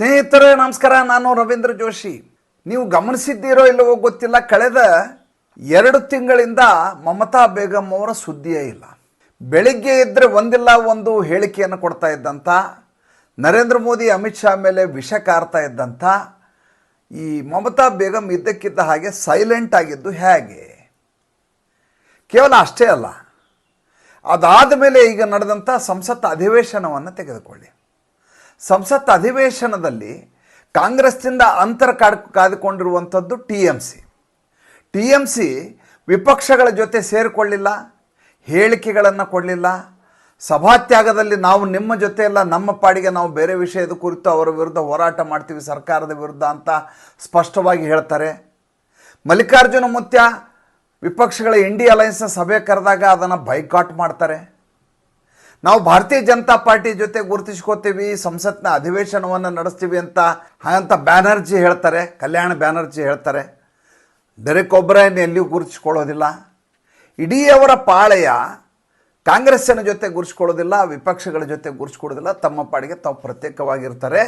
ಸ್ನೇಹಿತರೆ, ನಮಸ್ಕಾರ. ನಾನು ರವೀಂದ್ರ ಜೋಶಿ. ನೀವು ಗಮನಿಸಿದ್ದೀರೋ ಇಲ್ಲವೋ ಗೊತ್ತಿಲ್ಲ. ಕಳೆದ ಎರಡು ತಿಂಗಳಿಂದ ಮಮತಾ ಬೇಗಂ ಅವರ ಸುದ್ದಿಯೇ ಇಲ್ಲ. ಬೆಳಿಗ್ಗೆ ಇದ್ದರೆ ಒಂದಿಲ್ಲ, ಒಂದು ಹೇಳಿಕೆಯನ್ನು ಕೊಡ್ತಾ ಇದ್ದಂಥ ನರೇಂದ್ರ ಮೋದಿ, ಅಮಿತ್ ಶಾ ಮೇಲೆ ವಿಷ ಕಾರ್ತಾ ಇದ್ದಂಥ ಈ ಮಮತಾ ಬೇಗಂ ಇದ್ದಕ್ಕಿದ್ದ ಹಾಗೆ ಸೈಲೆಂಟ್ ಆಗಿದ್ದು ಹೇಗೆ? ಕೇವಲ ಅಷ್ಟೇ ಅಲ್ಲ. ಅದಾದ ಮೇಲೆ ಈಗ ನಡೆದಂಥ ಸಂಸತ್ ಅಧಿವೇಶನವನ್ನು ತೆಗೆದುಕೊಳ್ಳಿ. ಸಂಸತ್ ಅಧಿವೇಶನದಲ್ಲಿ ಕಾಂಗ್ರೆಸ್ನಿಂದ ಅಂತರ ಕಾಡ್ ಕಾದುಕೊಂಡಿರುವಂಥದ್ದು T M C T M C ವಿಪಕ್ಷಗಳ ಜೊತೆ ಸೇರಿಕೊಳ್ಳಿಲ್ಲ, ಹೇಳಿಕೆಗಳನ್ನು ಕೊಡಲಿಲ್ಲ. ಸಭಾತ್ಯಾಗದಲ್ಲಿ ನಾವು ನಿಮ್ಮ ಜೊತೆ ಎಲ್ಲ ನಮ್ಮ ಪಾಡಿಗೆ ನಾವು ಬೇರೆ ವಿಷಯದ ಕುರಿತು ಅವರ ವಿರುದ್ಧ ಹೋರಾಟ ಮಾಡ್ತೀವಿ ಸರ್ಕಾರದ ವಿರುದ್ಧ ಅಂತ ಸ್ಪಷ್ಟವಾಗಿ ಹೇಳ್ತಾರೆ. ಮಲ್ಲಿಕಾರ್ಜುನ ಮುತ್ಯ ವಿಪಕ್ಷಗಳ ಇಂಡಿಯಾ ಅಲಯನ್ಸ್ನ ಸಭೆ ಕರೆದಾಗ ಅದನ್ನು ಬೈಕಾಟ್ ಮಾಡ್ತಾರೆ. ನಾವು ಭಾರತೀಯ ಜನತಾ ಪಾರ್ಟಿ ಜೊತೆ ಗುರುತಿಸ್ಕೋತೀವಿ, ಸಂಸತ್ನ ಅಧಿವೇಶನವನ್ನು ನಡೆಸ್ತೀವಿ ಅಂತ, ಹಾಗಂತ ಬ್ಯಾನರ್ಜಿ ಹೇಳ್ತಾರೆ, ಕಲ್ಯಾಣ ಬ್ಯಾನರ್ಜಿ ಹೇಳ್ತಾರೆ. ಡೆರೆಕ್ ಒಬ್ರೈನ್ ಎಲ್ಲಿಯೂ ಗುರುತಿಸ್ಕೊಳ್ಳೋದಿಲ್ಲ. ಇಡೀ ಅವರ ಪಾಳೆಯ ಕಾಂಗ್ರೆಸ್ಸಿನ ಜೊತೆ ಗುರುಸ್ಕೊಳ್ಳೋದಿಲ್ಲ ವಿಪಕ್ಷಗಳ ಜೊತೆ ಗುರುಸ್ಕೊಳ್ಳೋದಿಲ್ಲ ತಮ್ಮ ಪಾಡಿಗೆ ತಾವು ಪ್ರತ್ಯೇಕವಾಗಿರ್ತಾರೆ.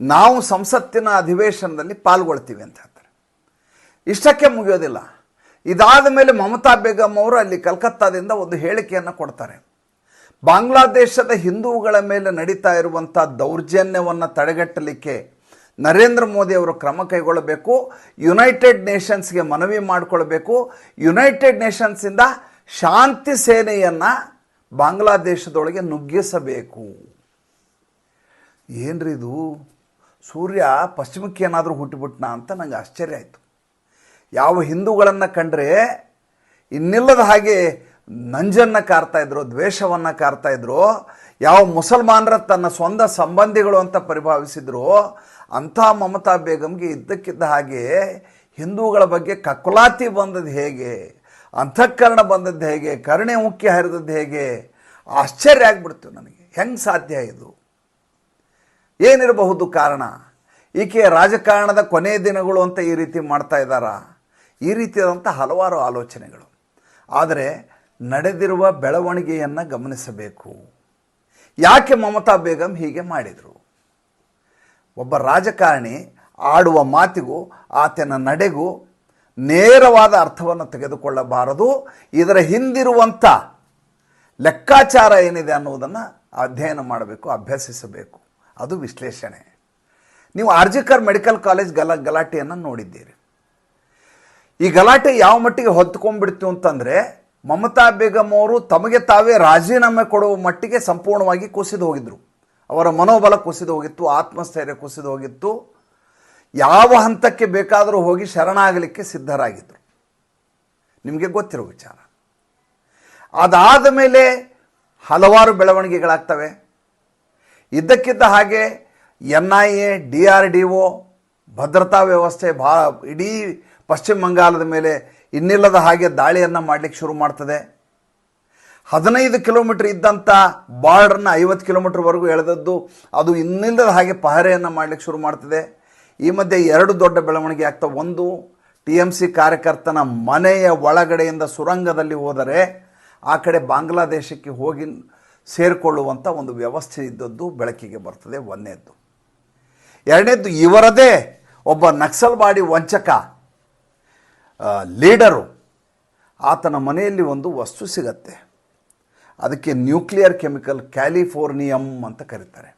ನಾವು ಸಂಸತ್ತಿನ ಅಧಿವೇಶನದಲ್ಲಿ ಪಾಲ್ಗೊಳ್ತೀವಿ ಅಂತ ಹೇಳ್ತಾರೆ. ಇಷ್ಟಕ್ಕೆ ಮುಗಿಯೋದಿಲ್ಲ. ಇದಾದ ಮೇಲೆ ಮಮತಾ ಬೇಗಂ ಅವರು ಅಲ್ಲಿ ಕಲ್ಕತ್ತಾದಿಂದ ಒಂದು ಹೇಳಿಕೆಯನ್ನು ಕೊಡ್ತಾರೆ. ಬಾಂಗ್ಲಾದೇಶದ ಹಿಂದೂಗಳ ಮೇಲೆ ನಡೀತಾ ಇರುವಂಥ ದೌರ್ಜನ್ಯವನ್ನು ತಡೆಗಟ್ಟಲಿಕ್ಕೆ ನರೇಂದ್ರ ಮೋದಿ ಅವರು ಕ್ರಮ ಕೈಗೊಳ್ಳಬೇಕು ಯುನೈಟೆಡ್ ನೇಷನ್ಸ್ಗೆ ಮನವಿ ಮಾಡಿಕೊಳ್ಬೇಕು ಯುನೈಟೆಡ್ ನೇಷನ್ಸಿಂದ ಶಾಂತಿ ಸೇನೆಯನ್ನು ಬಾಂಗ್ಲಾದೇಶದೊಳಗೆ ನುಗ್ಗಿಸಬೇಕು. ಏನ್ರಿ ಇದು? ಸೂರ್ಯ ಪಶ್ಚಿಮಕ್ಕೆ ಏನಾದರೂ ಹುಟ್ಟಿಬಿಟ್ನಾ ಅಂತ ನಂಗೆ ಆಶ್ಚರ್ಯ ಆಯಿತು. ಯಾವ ಹಿಂದೂಗಳನ್ನು ಕಂಡ್ರೆ ಇನ್ನಿಲ್ಲದ ಹಾಗೆ ನಂಜನ್ನು ಕಾರ್ತಾ ಇದ್ರು, ದ್ವೇಷವನ್ನು ಕಾರ್ತಾ ಇದ್ರು, ಯಾವ ಮುಸಲ್ಮಾನರ ತನ್ನ ಸ್ವಂತ ಸಂಬಂಧಿಗಳು ಅಂತ ಪರಿಭಾವಿಸಿದ್ರು, ಅಂಥ ಮಮತಾ ಬೇಗಂಗೆ ಇದ್ದಕ್ಕಿದ್ದ ಹಾಗೆ ಹಿಂದೂಗಳ ಬಗ್ಗೆ ಕಕುಲಾತಿ ಬಂದದ್ದು ಹೇಗೆ, ಅಂತಃಕರಣ ಬಂದದ್ದು ಹೇಗೆ, ಕರುಣೆ ಮುಖ್ಯ ಹರಿದದ್ದು ಹೇಗೆ, ಆಶ್ಚರ್ಯ ಆಗ್ಬಿಡ್ತು ನನಗೆ. ಹೆಂಗೆ ಸಾಧ್ಯ ಇದು? ಏನಿರಬಹುದು ಕಾರಣ? ಈಕೆ ರಾಜಕಾರಣದ ಕೊನೆ ದಿನಗಳು ಅಂತ ಈ ರೀತಿ ಮಾಡ್ತಾ ಇದ್ದಾರಾ? ಈ ರೀತಿಯಾದಂಥ ಹಲವಾರು ಆಲೋಚನೆಗಳು. ಆದರೆ ನಡೆದಿರುವ ಬೆಳವಣಿಗೆಯನ್ನು ಗಮನಿಸಬೇಕು. ಯಾಕೆ ಮಮತಾ ಬೇಗಂ ಹೀಗೆ ಮಾಡಿದರು? ಒಬ್ಬ ರಾಜಕಾರಣಿ ಆಡುವ ಮಾತಿಗೂ, ಆತನ ನಡೆಗೂ ನೇರವಾದ ಅರ್ಥವನ್ನು ತೆಗೆದುಕೊಳ್ಳಬಾರದು. ಇದರ ಹಿಂದಿರುವಂಥ ಲೆಕ್ಕಾಚಾರ ಏನಿದೆ ಅನ್ನುವುದನ್ನು ಅಧ್ಯಯನ ಮಾಡಬೇಕು, ಅಭ್ಯಸಿಸಬೇಕು. ಅದು ವಿಶ್ಲೇಷಣೆ. ನೀವು ಆರ್ಜಿಕರ್ ಮೆಡಿಕಲ್ ಕಾಲೇಜ್ ಗಲ, ಗಲಾಟೆಯನ್ನು ನೋಡಿದ್ದೀರಿ. ಈ ಗಲಾಟೆ ಯಾವ ಮಟ್ಟಿಗೆ ಹೊತ್ಕೊಂಡ್ಬಿಡ್ತು ಅಂತಂದರೆ ಮಮತಾ ಬೇಗಂ ಅವರು ತಮಗೆ ತಾವೇ ರಾಜೀನಾಮೆ ಕೊಡುವ ಮಟ್ಟಿಗೆ ಸಂಪೂರ್ಣವಾಗಿ ಕುಸಿದು ಹೋಗಿದ್ರು. ಅವರ ಮನೋಬಲ ಕುಸಿದು ಹೋಗಿತ್ತು, ಆತ್ಮಸ್ಥೈರ್ಯ ಕುಸಿದು ಹೋಗಿತ್ತು. ಯಾವ ಹಂತಕ್ಕೆ ಬೇಕಾದರೂ ಹೋಗಿ ಶರಣಾಗಲಿಕ್ಕೆ ಸಿದ್ಧರಾಗಿದ್ದರು ನಿಮಗೆ ಗೊತ್ತಿರೋ ವಿಚಾರ. ಅದಾದ ಮೇಲೆ ಹಲವಾರು ಬೆಳವಣಿಗೆಗಳಾಗ್ತವೆ. ಇದ್ದಕ್ಕಿದ್ದ ಹಾಗೆ N I A, D R D O, ಭದ್ರತಾ ವ್ಯವಸ್ಥೆ ಭಾಳ ಇಡೀ ಪಶ್ಚಿಮ ಬಂಗಾಳದ ಮೇಲೆ ಇನ್ನಿಲ್ಲದ ಹಾಗೆ ದಾಳಿಯನ್ನು ಮಾಡಲಿಕ್ಕೆ ಶುರು ಮಾಡ್ತದೆ. ಹದಿನೈದು ಕಿಲೋಮೀಟ್ರ್ ಇದ್ದಂಥ ಬಾರ್ಡ್ರನ್ನ ಐವತ್ತು ಕಿಲೋಮೀಟ್ರ್ವರೆಗೂ ಎಳೆದದ್ದು ಅದು ಇನ್ನಿಲ್ಲದ ಹಾಗೆ ಪಹರೆಯನ್ನು ಮಾಡಲಿಕ್ಕೆ ಶುರು ಮಾಡ್ತದೆ. ಈ ಮಧ್ಯೆ ಎರಡು ದೊಡ್ಡ ಬೆಳವಣಿಗೆ ಆಗ್ತಾ ಒಂದು ಟಿ ಎಂ ಸಿ ಕಾರ್ಯಕರ್ತನ ಮನೆಯ ಒಳಗಡೆಯಿಂದ ಸುರಂಗದಲ್ಲಿ ಹೋದರೆ ಆ ಕಡೆ ಬಾಂಗ್ಲಾದೇಶಕ್ಕೆ ಹೋಗಿ ಸೇರಿಕೊಳ್ಳುವಂಥ ಒಂದು ವ್ಯವಸ್ಥೆ ಇದ್ದದ್ದು ಬೆಳಕಿಗೆ ಬರ್ತದೆ ಒಂದನೇದ್ದು ಎರಡನೇದ್ದು ಇವರದೇ ಒಬ್ಬ ನಕ್ಸಲ್ವಾಡಿ ವಂಚಕ ಆ, ಲೀಡರು ಆತನ ಮನೆಯಲ್ಲಿ ಒಂದು ವಸ್ತು ಸಿಗತ್ತೆ. ಅದಕ್ಕೆ ನ್ಯೂಕ್ಲಿಯರ್ ಕೆಮಿಕಲ್ ಕ್ಯಾಲಿಫೋರ್ನಿಯಮ್ ಅಂತ ಕರೀತಾರೆ.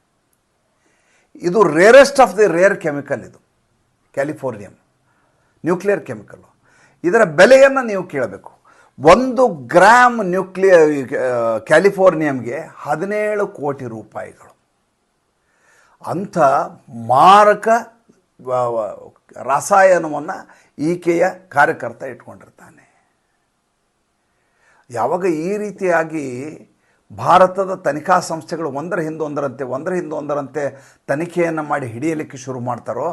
ಇದು rarest of the rare chemical ಇದು, ಕ್ಯಾಲಿಫೋರ್ನಿಯಂ, ನ್ಯೂಕ್ಲಿಯರ್ ಕೆಮಿಕಲ್ಲು ಇದರ ಬೆಲೆಯನ್ನು ನೀವು ಕೇಳಬೇಕು. ಒಂದು ಗ್ರಾಮ್ ನ್ಯೂಕ್ಲಿಯರ್ ಕ್ಯಾಲಿಫೋರ್ನಿಯಂಗೆ ಹದಿನೇಳು ಕೋಟಿ ರೂಪಾಯಿಗಳು. ಅಂಥ ಮಾರಕ ರಾಸಾಯನವನ್ನು ಈಕೆಯ ಕಾರ್ಯಕರ್ತ ಇಟ್ಕೊಂಡಿರ್ತಾನೆ. ಯಾವಾಗ ಈ ರೀತಿಯಾಗಿ ಭಾರತದ ತನಿಖಾ ಸಂಸ್ಥೆಗಳು ಒಂದರ ಹಿಂದೊಂದರಂತೆ ಒಂದರ ಹಿಂದೊಂದರಂತೆ ತನಿಖೆಯನ್ನು ಮಾಡಿ ಹಿಡಿಯಲಿಕ್ಕೆ ಶುರು ಮಾಡ್ತಾರೋ,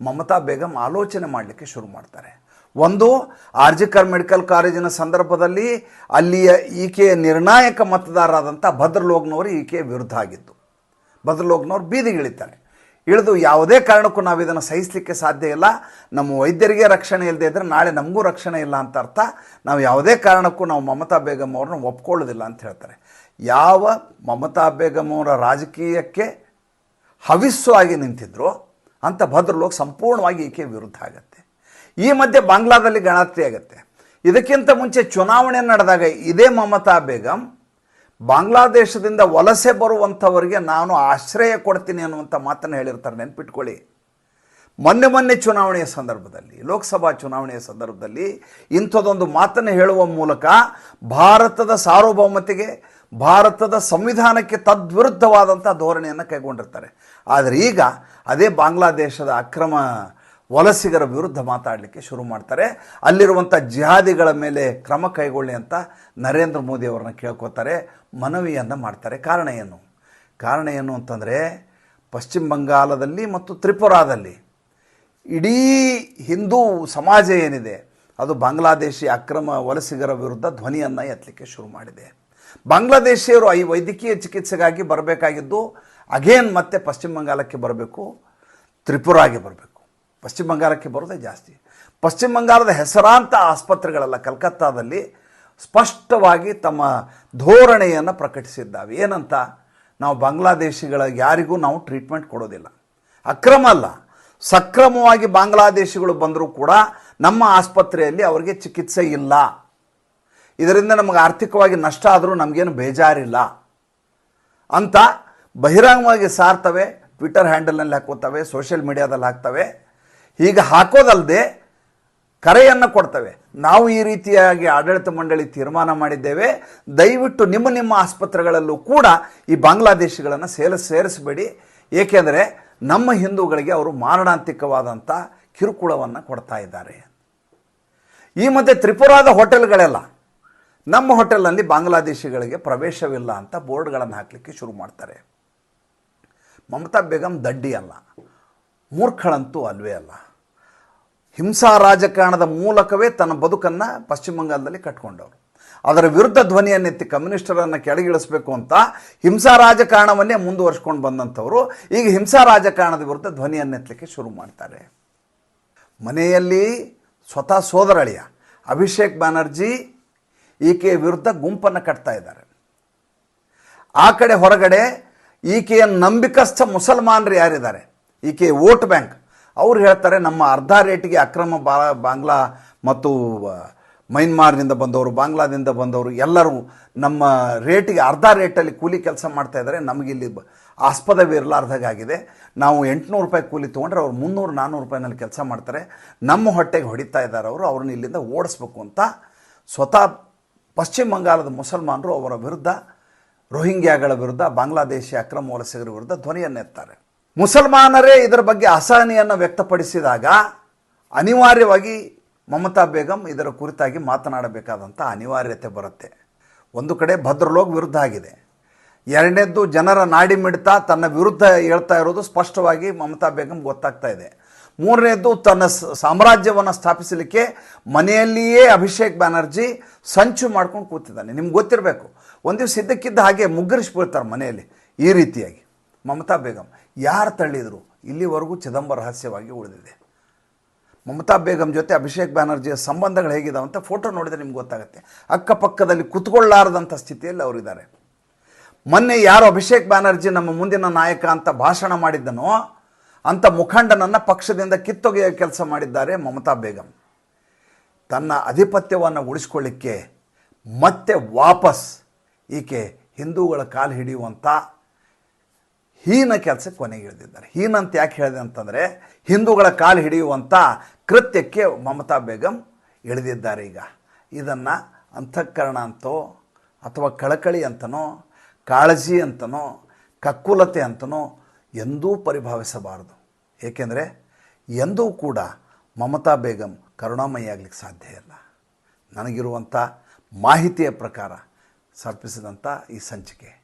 ಮಮತಾ ಬೇಗಂ ಆಲೋಚನೆ ಮಾಡಲಿಕ್ಕೆ ಶುರು ಮಾಡ್ತಾರೆ. ಒಂದು ಆರ್ಜಿಕರ್ ಮೆಡಿಕಲ್ ಕಾಲೇಜಿನ ಸಂದರ್ಭದಲ್ಲಿ ಅಲ್ಲಿಯ ಈಕೆಯ ನಿರ್ಣಾಯಕ ಮತದಾರರಾದಂಥ ಭದ್ರಲೋಗ್ನವರು ಈಕೆಯ ವಿರುದ್ಧ ಆಗಿದ್ದು, ಭದ್ರಲೋಗ್ನವ್ರು ಬೀದಿಗಿಳಿತಾರೆ. ಇಳಿದು ಯಾವುದೇ ಕಾರಣಕ್ಕೂ ನಾವು ಇದನ್ನು ಸಹಿಸಲಿಕ್ಕೆ ಸಾಧ್ಯ ಇಲ್ಲ. ನಮ್ಮ ವೈದ್ಯರಿಗೆ ರಕ್ಷಣೆ ಇಲ್ಲದೆ ಇದ್ದರೆ ನಾಳೆ ನಮಗೂ ರಕ್ಷಣೆ ಇಲ್ಲ ಅಂತ ಅರ್ಥ. ನಾವು ಯಾವುದೇ ಕಾರಣಕ್ಕೂ ನಾವು ಮಮತಾ ಬೇಗಂ ಅವ್ರನ್ನ ಒಪ್ಕೊಳ್ಳೋದಿಲ್ಲ ಅಂತ ಹೇಳ್ತಾರೆ. ಯಾವ ಮಮತಾ ಬೇಗಂ ಅವರ ರಾಜಕೀಯಕ್ಕೆ ಹವಿಸ್ಸು ಆಗಿ ನಿಂತಿದ್ರು, ಅಂತ ಭದ್ರಲೋಕ್ ಸಂಪೂರ್ಣವಾಗಿ ಈಕೆ ವಿರುದ್ಧ ಆಗುತ್ತೆ. ಈ ಮಧ್ಯೆ ಬಾಂಗ್ಲಾದಲ್ಲಿ ಗಣತಿ ಆಗುತ್ತೆ. ಇದಕ್ಕಿಂತ ಮುಂಚೆ ಚುನಾವಣೆ ನಡೆದಾಗ ಇದೇ ಮಮತಾ ಬೇಗಂ ಬಾಂಗ್ಲಾದೇಶದಿಂದ ವಲಸೆ ಬರುವಂಥವರಿಗೆ ನಾನು ಆಶ್ರಯ ಕೊಡ್ತೀನಿ ಅನ್ನುವಂಥ ಮಾತನ್ನು ಹೇಳಿರ್ತಾರೆ, ನೆನ್ಪಿಟ್ಕೊಳ್ಳಿ. ಮೊನ್ನೆ ಮೊನ್ನೆ ಚುನಾವಣೆಯ ಸಂದರ್ಭದಲ್ಲಿ, ಲೋಕಸಭಾ ಚುನಾವಣೆಯ ಸಂದರ್ಭದಲ್ಲಿ ಇಂಥದ್ದೊಂದು ಮಾತನ್ನು ಹೇಳುವ ಮೂಲಕ ಭಾರತದ ಸಾರ್ವಭೌಮತೆಗೆ, ಭಾರತದ ಸಂವಿಧಾನಕ್ಕೆ ತದ್ವಿರುದ್ಧವಾದಂಥ ಧೋರಣೆಯನ್ನು ಕೈಗೊಂಡಿರ್ತಾರೆ. ಆದರೆ ಈಗ ಅದೇ ಬಾಂಗ್ಲಾದೇಶದ ಅಕ್ರಮ ವಲಸಿಗರ ವಿರುದ್ಧ ಮಾತಾಡಲಿಕ್ಕೆ ಶುರು ಮಾಡ್ತಾರೆ. ಅಲ್ಲಿರುವಂಥ ಜಿಹಾದಿಗಳ ಮೇಲೆ ಕ್ರಮ ಕೈಗೊಳ್ಳಿ ಅಂತ ನರೇಂದ್ರ ಮೋದಿ ಅವರನ್ನ ಕೇಳ್ಕೊತಾರೆ. ಮನವಿಯನ್ನು ಮಾಡ್ತಾರೆ. ಕಾರಣ ಏನು? ಕಾರಣ ಏನು ಅಂತಂದರೆ, ಪಶ್ಚಿಮ ಬಂಗಾಲದಲ್ಲಿ ಮತ್ತು ತ್ರಿಪುರಾದಲ್ಲಿ ಇಡೀ ಹಿಂದೂ ಸಮಾಜ ಏನಿದೆ, ಅದು ಬಾಂಗ್ಲಾದೇಶಿ ಅಕ್ರಮ ವಲಸಿಗರ ವಿರುದ್ಧ ಧ್ವನಿಯನ್ನು ಎತ್ತಲಿಕ್ಕೆ ಶುರು ಮಾಡಿದೆ. ಬಾಂಗ್ಲಾದೇಶಿಯರು ಈ ವೈದ್ಯಕೀಯ ಚಿಕಿತ್ಸೆಗಾಗಿ ಬರಬೇಕಾಗಿದ್ದು, ಅಗೇನ್ ಮತ್ತೆ ಪಶ್ಚಿಮ ಬಂಗಾಲಕ್ಕೆ ಬರಬೇಕು ತ್ರಿಪುರಾಗೆ ಬರಬೇಕು. ಪಶ್ಚಿಮ ಬಂಗಾಲಕ್ಕೆ ಬರೋದೇ ಜಾಸ್ತಿ. ಪಶ್ಚಿಮ ಬಂಗಾಲದ ಹೆಸರಾಂತ ಆಸ್ಪತ್ರೆಗಳೆಲ್ಲ, ಕಲ್ಕತ್ತಾದಲ್ಲಿ ಸ್ಪಷ್ಟವಾಗಿ ತಮ್ಮ ಧೋರಣೆಯನ್ನು ಪ್ರಕಟಿಸಿದ್ದಾವೆ. ಏನಂತ? ನಾವು ಬಾಂಗ್ಲಾದೇಶಿಗಳ ಯಾರಿಗೂ ನಾವು ಟ್ರೀಟ್ಮೆಂಟ್ ಕೊಡೋದಿಲ್ಲ. ಅಕ್ರಮ ಅಲ್ಲ. ಸಕ್ರಮವಾಗಿ ಬಾಂಗ್ಲಾದೇಶಿಗಳು ಬಂದರೂ ಕೂಡ ನಮ್ಮ ಆಸ್ಪತ್ರೆಯಲ್ಲಿ ಅವರಿಗೆ ಚಿಕಿತ್ಸೆ ಇಲ್ಲ. ಇದರಿಂದ ನಮಗೆ ಆರ್ಥಿಕವಾಗಿ ನಷ್ಟ ಆದರೂ ನಮಗೇನು ಬೇಜಾರಿಲ್ಲ. ಅಂತ ಬಹಿರಂಗವಾಗಿ ಸಾರ್ತವೆ ಟ್ವಿಟರ್ ಹ್ಯಾಂಡಲ್ನಲ್ಲಿ ಹಾಕೋತವೆ ಸೋಷಿಯಲ್ ಮೀಡಿಯಾದಲ್ಲಿ ಹಾಕ್ತವೆ. ಹೀಗೆ ಹಾಕೋದಲ್ಲದೆ ಕರೆಯನ್ನು ಕೊಡ್ತವೆ. ನಾವು ಈ ರೀತಿಯಾಗಿ ಆಡಳಿತ ಮಂಡಳಿ ತೀರ್ಮಾನ ಮಾಡಿದ್ದೇವೆ. ದಯವಿಟ್ಟು ನಿಮ್ಮ ನಿಮ್ಮ ಆಸ್ಪತ್ರೆಗಳಲ್ಲೂ ಕೂಡ ಈ ಬಾಂಗ್ಲಾದೇಶಿಗಳನ್ನು ಸೇಲ ಸೇರಿಸಬೇಡಿ. ಏಕೆಂದರೆ ನಮ್ಮ ಹಿಂದೂಗಳಿಗೆ ಅವರು ಮಾರಣಾಂತಿಕವಾದಂಥ ಕಿರುಕುಳವನ್ನು ಕೊಡ್ತಾ ಇದ್ದಾರೆ. ಈ ಮಧ್ಯೆ ತ್ರಿಪುರಾದ ಹೋಟೆಲ್ಗಳೆಲ್ಲ, ನಮ್ಮ ಹೋಟೆಲ್ನಲ್ಲಿ ಬಾಂಗ್ಲಾದೇಶಿಗಳಿಗೆ ಪ್ರವೇಶವಿಲ್ಲ ಅಂತ ಬೋರ್ಡ್ಗಳನ್ನು ಹಾಕಲಿಕ್ಕೆ ಶುರು ಮಾಡ್ತಾರೆ. ಮಮತಾ ಬೇಗಂ ದಡ್ಡಿ ಅಲ್ಲ, ಮೂರ್ಖಳಂತೂ ಅಲ್ವೇ ಅಲ್ಲ. ಹಿಂಸಾ ರಾಜಕಾರಣದ ಮೂಲಕವೇ ತನ್ನ ಬದುಕನ್ನು ಪಶ್ಚಿಮ ಬಂಗಾಳದಲ್ಲಿ ಕಟ್ಕೊಂಡವರು. ಅದರ ವಿರುದ್ಧ ಧ್ವನಿಯನ್ನೆತ್ತಿ ಕಮ್ಯುನಿಸ್ಟರನ್ನು ಕೆಳಗಿಳಿಸಬೇಕು ಅಂತ ಹಿಂಸಾ ರಾಜಕಾರಣವನ್ನೇ ಮುಂದುವರ್ಸ್ಕೊಂಡು ಬಂದಂಥವರು ಈಗ ಹಿಂಸಾ ರಾಜಕಾರಣದ ವಿರುದ್ಧ ಧ್ವನಿಯನ್ನೆತ್ತಲಿಕ್ಕೆ ಶುರು ಮಾಡ್ತಾರೆ. ಮನೆಯಲ್ಲಿ ಸ್ವತಃ ಸೋದರಳಿಯ ಅಭಿಷೇಕ್ ಬ್ಯಾನರ್ಜಿ ಈಕೆಯ ವಿರುದ್ಧ ಗುಂಪನ್ನು ಕಟ್ತಾ ಇದ್ದಾರೆ. ಆ ಕಡೆ ಹೊರಗಡೆ ಈಕೆಯ ನಂಬಿಕಸ್ಥ ಮುಸಲ್ಮಾನರು ಯಾರಿದ್ದಾರೆ? ಈಕೆಯ ವೋಟ್ ಬ್ಯಾಂಕ್ ಅವ್ರು ಹೇಳ್ತಾರೆ, ನಮ್ಮ ಅರ್ಧ ರೇಟಿಗೆ ಅಕ್ರಮ ಬಾ, ಬಾಂಗ್ಲಾ ಮತ್ತು ಮೈನ್ಮಾರ್ನಿಂದ ಬಂದವರು, ಬಾಂಗ್ಲಾದಿಂದ ಬಂದವರು, ಎಲ್ಲರೂ ನಮ್ಮ ರೇಟಿಗೆ ಅರ್ಧ ರೇಟಲ್ಲಿ ಕೂಲಿ ಕೆಲಸ ಮಾಡ್ತಾ ಇದ್ದಾರೆ. ನಮಗಿಲ್ಲಿ ಬ- ಆಸ್ಪದವೇ ಇರಲಾರ್ದಾಗಿದೆ ನಾವು ಎಂಟುನೂರು ರೂಪಾಯಿ ಕೂಲಿ ತೊಗೊಂಡ್ರೆ ಅವ್ರು ಮುನ್ನೂರು, ನಾನ್ನೂರು ರೂಪಾಯಿನಲ್ಲಿ ಕೆಲಸ ಮಾಡ್ತಾರೆ. ನಮ್ಮ ಹೊಟ್ಟೆಗೆ ಹೊಡಿತಾ ಇದ್ದಾರೆ ಅವರು, ಅವ್ರನ್ನ ಇಲ್ಲಿಂದ ಓಡಿಸ್ಬೇಕು ಅಂತ. ಸ್ವತಃ ಪಶ್ಚಿಮ ಬಂಗಾಳದ ಮುಸಲ್ಮಾನರು ಅವರ ವಿರುದ್ಧ, ರೋಹಿಂಗ್ಯಾಗಳ ವಿರುದ್ಧ, ಬಾಂಗ್ಲಾದೇಶಿ ಅಕ್ರಮ ವಲಸಿಗರ ವಿರುದ್ಧ ಧ್ವನಿಯನ್ನೆತ್ತಾರೆ. ಮುಸಲ್ಮಾನರೇ ಇದರ ಬಗ್ಗೆ ಅಸಹನೆಯನ್ನು ವ್ಯಕ್ತಪಡಿಸಿದಾಗ ಅನಿವಾರ್ಯವಾಗಿ ಮಮತಾ ಬೇಗಂ ಇದರ ಕುರಿತಾಗಿ ಮಾತನಾಡಬೇಕಾದಂಥ ಅನಿವಾರ್ಯತೆ ಬರುತ್ತೆ. ಒಂದು ಕಡೆ ಭದ್ರಲೋಕ್ ವಿರುದ್ಧ ಆಗಿದೆ. ಎರಡನೇದ್ದು ಜನರ ನಾಡಿ ಮಿಡಿತ ತನ್ನ ವಿರುದ್ಧ ಹೇಳ್ತಾ ಇರೋದು ಸ್ಪಷ್ಟವಾಗಿ ಮಮತಾ ಬೇಗಂ ಗೊತ್ತಾಗ್ತಾ ಇದೆ. ಮೂರನೇದ್ದು ತನ್ನ ಸಾಮ್ರಾಜ್ಯವನ್ನು ಸ್ಥಾಪಿಸಲಿಕ್ಕೆ ಮನೆಯಲ್ಲಿಯೇ ಅಭಿಷೇಕ್ ಬ್ಯಾನರ್ಜಿ ಸಂಚು ಮಾಡ್ಕೊಂಡು ಕೂತಿದ್ದಾನೆ. ನಿಮ್ಗೆ ಗೊತ್ತಿರಬೇಕು ಒಂದು ದಿವಸ ಇದ್ದಕ್ಕಿದ್ದ ಹಾಗೆ ಮುಗ್ಗರಿಸ್ಬಿಡ್ತಾರೆ ಮನೆಯಲ್ಲಿ ಈ ರೀತಿಯಾಗಿ ಮಮತಾ ಬೇಗಂ. ಯಾರು ತಳ್ಳಿದರು? ಇಲ್ಲಿವರೆಗೂ ಚಿದಂಬರ ರಹಸ್ಯವಾಗಿ ಉಳಿದಿದೆ. ಮಮತಾ ಬೇಗಂ ಜೊತೆ ಅಭಿಷೇಕ್ ಬ್ಯಾನರ್ಜಿಯ ಸಂಬಂಧಗಳು ಹೇಗಿದಾವೆ ಅಂತ ಫೋಟೋ ನೋಡಿದರೆ ನಿಮ್ಗೆ ಗೊತ್ತಾಗುತ್ತೆ. ಅಕ್ಕಪಕ್ಕದಲ್ಲಿ ಕುತ್ಕೊಳ್ಳಾರದಂಥ ಸ್ಥಿತಿಯಲ್ಲಿ ಅವರಿದ್ದಾರೆ. ಮೊನ್ನೆ ಯಾರು ಅಭಿಷೇಕ್ ಬ್ಯಾನರ್ಜಿ ನಮ್ಮ ಮುಂದಿನ ನಾಯಕ ಅಂತ ಭಾಷಣ ಮಾಡಿದ್ದನೋ ಅಂಥ ಮುಖಂಡನನ್ನು ಪಕ್ಷದಿಂದ ಕಿತ್ತೊಗೆಯ ಕೆಲಸ ಮಾಡಿದ್ದಾರೆ ಮಮತಾ ಬೇಗಂ. ತನ್ನ ಅಧಿಪತ್ಯವನ್ನು ಉಳಿಸ್ಕೊಳ್ಳಿಕ್ಕೆ ಮತ್ತೆ ವಾಪಸ್ ಈಕೆ ಹಿಂದೂಗಳ ಕಾಲು ಹಿಡಿಯುವಂಥ ಹೀನ ಕೆಲಸಕ್ಕೆ ಕೊನೆಗೆ ಇಳಿದಿದ್ದಾರೆ. ಹೀನ ಅಂತ ಯಾಕೆ ಹೇಳಿದೆ ಅಂತಂದರೆ, ಹಿಂದೂಗಳ ಕಾಲು ಹಿಡಿಯುವಂಥ ಕೃತ್ಯಕ್ಕೆ ಮಮತಾ ಬೇಗಂ ಇಳಿದಿದ್ದಾರೆ ಈಗ. ಇದನ್ನು ಅಂತಃಕರಣ ಅಂತೋ, ಅಥವಾ ಕಳಕಳಿ ಅಂತನೋ, ಕಾಳಜಿ ಅಂತನೋ, ಕಕ್ಕುಲತೆ ಅಂತನೋ ಎಂದೂ ಪರಿಭಾವಿಸಬಾರದು. ಏಕೆಂದರೆ, ಎಂದೂ ಕೂಡ ಮಮತಾ ಬೇಗಂ ಕರುಣಾಮಯಿ ಆಗಲಿಕ್ಕೆ ಸಾಧ್ಯ ಇಲ್ಲ. ನನಗಿರುವಂಥ ಮಾಹಿತಿಯ ಪ್ರಕಾರ ಸಮರ್ಪಿಸಿದಂಥ ಈ ಸಂಚಿಕೆ.